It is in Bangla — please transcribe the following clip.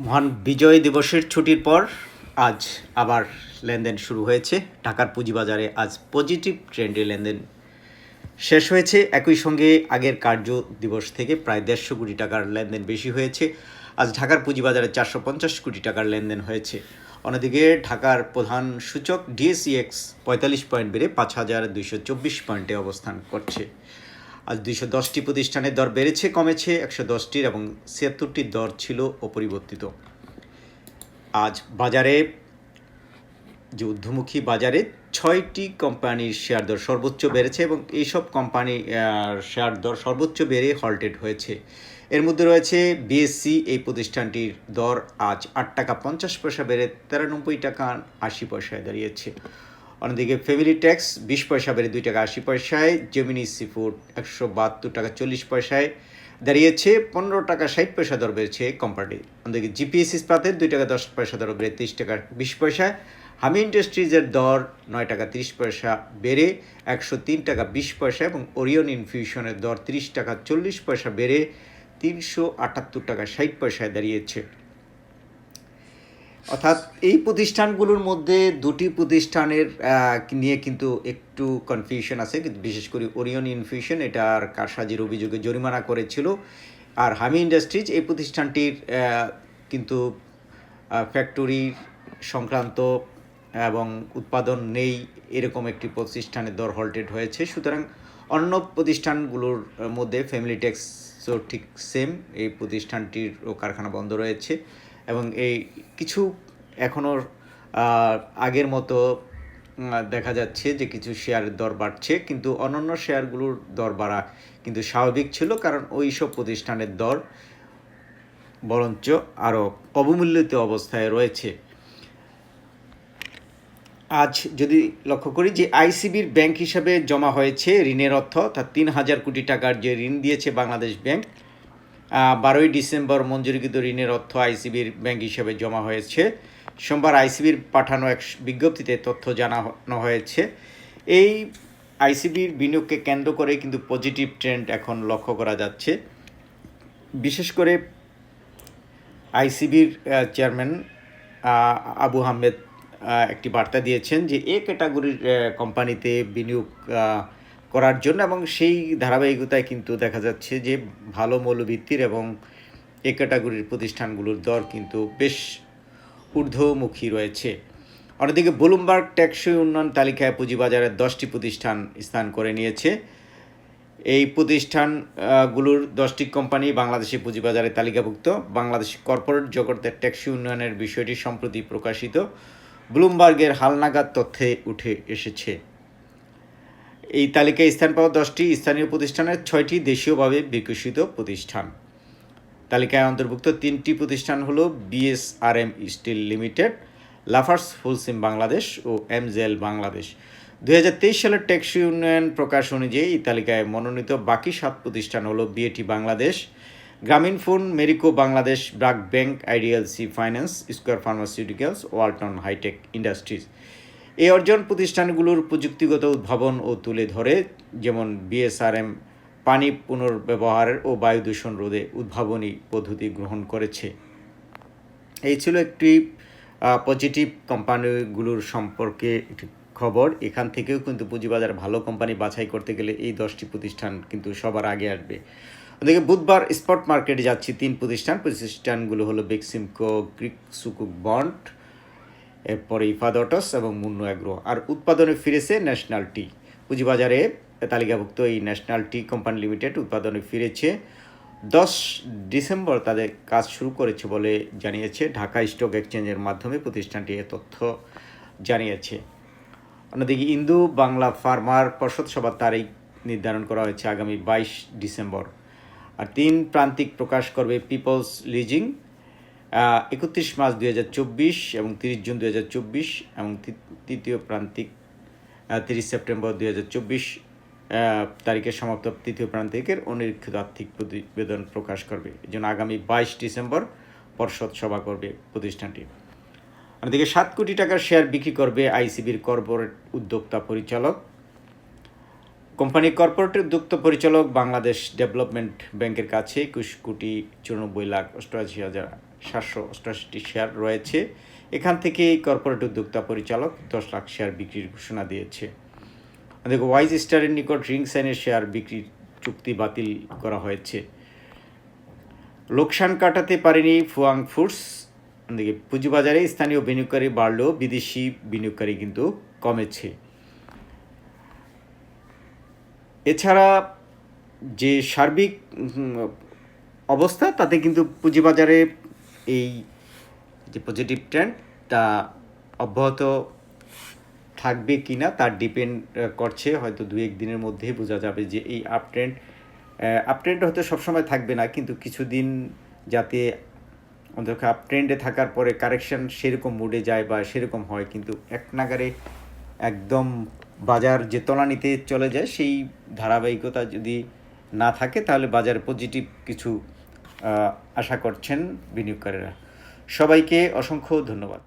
মহান বিজয় দিবসের ছুটির পর আজ আবার লেনদেন শুরু হয়েছে। ঢাকার পুঁজিবাজারে আজ পজিটিভ ট্রেন্ডে লেনদেন শেষ হয়েছে। একই সঙ্গে আগের কার্য দিবস থেকে প্রায় দেড়শো কোটি টাকার লেনদেন বেশি হয়েছে। আজ ঢাকার পুঁজিবাজারে চারশো পঞ্চাশ কোটি টাকার লেনদেন হয়েছে। অন্যদিকে ঢাকার প্রধান সূচক ডিএসইএক্স পঁয়তাল্লিশ পয়েন্ট বেড়ে পাঁচ হাজার দুইশো চব্বিশ পয়েন্টে অবস্থান করছে। আজ দুইশো দশটি প্রতিষ্ঠানের দর বেড়েছে, কমেছে একশো দশটির এবং ছিয়াত্তরটির দর ছিল অপরিবর্তিত। আজ বাজারে, যে ঊর্ধ্বমুখী বাজারে ছয়টি কোম্পানির শেয়ার দর সর্বোচ্চ বেড়েছে এবং এইসব কোম্পানি শেয়ার দর সর্বোচ্চ বেড়ে হল্টেড হয়েছে। এর মধ্যে রয়েছে বিএসসি, এই প্রতিষ্ঠানটির দর আজ আট টাকা পঞ্চাশ পয়সা বেড়ে তেরানব্বই টাকা আশি পয়সায় দাঁড়িয়েছে। অন্যদিকে ফ্যামিলি ট্যাক্স বিশ পয়সা বেড়ে দুই টাকা আশি পয়সায়, জেমিনি সিফুড একশো বাহাত্তর টাকা চল্লিশ পয়সায়। দাঁড়িয়েছে পনেরো টাকা ষাট পয়সা দর বেড়েছে কোম্পানি অন্যদিকে জিপিএস ইস্পাতের দুই টাকা দশ পয়সা দর বেড়ে তেইশ টাকা বিশ পয়সায়। হামি ইন্ডাস্ট্রিজের দর নয় টাকা তিরিশ পয়সা বেড়ে একশো তিন টাকা বিশ পয়সা এবং ওরিয়ন ইনফিউশনের দর তিরিশ টাকা চল্লিশ পয়সা বেড়ে তিনশো আটাত্তর টাকা ষাট পয়সায় দাঁড়িয়েছে। অর্থাৎ এই প্রতিষ্ঠানগুলোর মধ্যে দুটি প্রতিষ্ঠানের নিয়ে কিন্তু একটু কনফিউশন আছে। বিশেষ করে ওরিয়ন ইনফিউশন এটা এটার কারসাজির অভিযোগে জরিমানা করেছিল। আর হামি ইন্ডাস্ট্রিজ এই প্রতিষ্ঠানটির কিন্তু ফ্যাক্টরি সংক্রান্ত এবং উৎপাদন নেই এরকম একটি প্রতিষ্ঠানের দর হল্টেড হয়েছে। সুতরাং অন্য প্রতিষ্ঠানগুলোর মধ্যে ফ্যামিলি ট্যাক্সও ঠিক সেম এই প্রতিষ্ঠানটির কারখানা বন্ধ রয়েছে। এবং এই কিছু এখনও আগের মতো দেখা যাচ্ছে যে কিছু শেয়ারের দর বাড়ছে, কিন্তু অন্যান্য শেয়ারগুলোর দর বাড়া কিন্তু স্বাভাবিক ছিল, কারণ ওই সব প্রতিষ্ঠানের দর বরঞ্চ আরও অবমূল্যিত অবস্থায় রয়েছে। আজ যদি লক্ষ্য করি যে আইসিবির ব্যাংক হিসাবে জমা হয়েছে ঋণের অর্থ অর্থাৎ তিন হাজার কোটি টাকার যে ঋণ দিয়েছে বাংলাদেশ ব্যাংক বারোই ডিসেম্বর মঞ্জুরিকৃত ঋণের অর্থ আইসিবির ব্যাংক হিসাবে জমা হয়েছে। সোমবার আইসিবির পাঠানো এক বিজ্ঞপ্তিতে তথ্য জানানো হয়েছে। এই আইসিবির বিনিয়োগকে কেন্দ্র করে কিন্তু পজিটিভ ট্রেন্ড এখন লক্ষ্য করা যাচ্ছে। বিশেষ করে আইসিবির চেয়ারম্যান আবু আহমেদ একটি বার্তা দিয়েছেন যে এ ক্যাটাগরির কোম্পানিতে বিনিয়োগ করার জন্য এবং সেই ধারাবাহিকতায় কিন্তু দেখা যাচ্ছে যে ভালো মৌলভিত্তির এবং এ ক্যাটাগরির প্রতিষ্ঠানগুলোর দর কিন্তু বেশ ঊর্ধ্বমুখী রয়েছে। অন্যদিকে ব্লুমবার্গ টেকসই উন্নয়ন তালিকায় পুঁজিবাজারের দশটি প্রতিষ্ঠান স্থান করে নিয়েছে। এই প্রতিষ্ঠানগুলোর দশটি কোম্পানি বাংলাদেশে পুঁজিবাজারে তালিকাভুক্ত। বাংলাদেশ কর্পোরেট জগতের ট্যাক্সি উন্নয়নের বিষয়টি সম্প্রতি প্রকাশিত। ব্লুমবার্গের হালনাগাদ তথ্যে উঠে এসেছে। এই তালিকায় স্থান পাওয়া দশটি স্থানীয় প্রতিষ্ঠানের ছয়টি দেশীয়ভাবে বিকশিত প্রতিষ্ঠান। তালিকায় অন্তর্ভুক্ত তিনটি প্রতিষ্ঠান হলো BSRM steel limited, Lafarge Holcim Bangladesh ও এমজেল বাংলাদেশ। দুই হাজার তেইশ সালের টেকসই উন্নয়ন প্রকাশ অনুযায়ী এই তালিকায় মনোনীত বাকি সাত প্রতিষ্ঠান হলো BAT Bangladesh, Grameen phone, Marico Bangladesh, BRAC bank, IDLC finance, Square pharmaceuticals, Walton hi tech industries. এই অর্জন প্রতিষ্ঠানগুলোর প্রযুক্তিগত উদ্ভাবন ও তুলে ধরে, যেমন বিএসআরএম পানি পুনর্ব্যবহার ও বায়ু দূষণ রোধে উদ্ভাবনী পদ্ধতি গ্রহণ করেছে। এই ছিল একটি পজিটিভ কোম্পানিগুলোর সম্পর্কে একটি খবর। এখান থেকেও কিন্তু পুঁজিবাজার ভালো কোম্পানি বাছাই করতে গেলে এই দশটি প্রতিষ্ঠান কিন্তু সবার আগে আসবে। ওদিকে বুধবার স্পট মার্কেটে যাচ্ছি তিন প্রতিষ্ঠান। প্রতিষ্ঠানগুলো হলো বেক্সিমকো গ্রিক সুকুক বন্ড এরপরে ইফাদটস এবং মুন্নু অ্যাগ্রো। আর উৎপাদনে ফিরেছে ন্যাশনাল টি। পুঁজিবাজারে তালিকাভুক্ত এই ন্যাশনাল টি কোম্পানি লিমিটেড উৎপাদনে ফিরেছে। দশ ডিসেম্বর তাদের কাজ শুরু করেছে বলে জানিয়েছে ঢাকা স্টক এক্সচেঞ্জের মাধ্যমে প্রতিষ্ঠানটি এ তথ্য জানিয়েছে। অন্যদিকে ইন্দু বাংলা ফার্মার পর্ষদ সভার তারিখ নির্ধারণ করা হয়েছে আগামী বাইশ ডিসেম্বর। আর তিন প্রান্তিক প্রকাশ করবে পিপলস লিজিং। একত্রিশ মার্চ দুই হাজার চব্বিশ এবং তিরিশ জুন দুই হাজার চব্বিশ এবং তৃতীয় প্রান্তিক তিরিশ সেপ্টেম্বর দুই হাজার চব্বিশ তারিখে সমাপ্ত তৃতীয় প্রান্তিকের অনিরীক্ষিত আর্থিক প্রতিবেদন প্রকাশ করবে। এই জন্য আগামী বাইশ ডিসেম্বর পর্ষদ সভা করবে প্রতিষ্ঠানটি। অন্যদিকে সাত কোটি টাকার শেয়ার বিক্রি করবে আইসিবির কর্পোরেট উদ্যোক্তা পরিচালক। কোম্পানি কর্পোরেট উদ্যোক্তা পরিচালক বাংলাদেশ ডেভেলপমেন্ট ব্যাংকের কাছে একুশ কোটি চুরানব্বই লাখ অষ্টআশি হাজার সাতশো অষ্টআশিটি শেয়ার রয়েছে। এখান থেকে এই কর্পোরেট উদ্যোক্তা পরিচালক দশ লাখ শেয়ার বিক্রির ঘোষণা দিয়েছে। দেখো ওয়াইজ স্টারের নিকট রিং সাইনের শেয়ার বিক্রির চুক্তি বাতিল করা হয়েছে। লোকসান কাটাতে পারেনি ফুয়াং ফুডস এদিকে পুঁজিবাজারে স্থানীয় বিনিয়োগকারী বাড়লেও বিদেশি বিনিয়োগকারী কিন্তু কমেছে। এছাড়া যে সার্বিক অবস্থা, তাতে কিন্তু পুঁজিবাজারে এই যে পজিটিভ ট্রেন্ড তা অব্যাহত থাকবে কি না তার ডিপেন্ড করছে। হয়তো দু এক দিনের মধ্যেই বোঝা যাবে যে এই আপ ট্রেন্ড আপ ট্রেন্ড হয়তো সবসময় থাকবে না, কিন্তু কিছুদিন যাতে অন্তত আপ ট্রেন্ডে থাকার পরে কারেকশন সেরকম মুডে যায় বা সেরকম হয়, কিন্তু এক নাগারে একদম বাজার যে তলানিতে চলে যায়, সেই ধারাবাহিকতা যদি না থাকে, তাহলে বাজারে পজিটিভ কিছু আশা করছেন বিনিয়োগকারীরা। সবাইকে অসংখ্য ধন্যবাদ।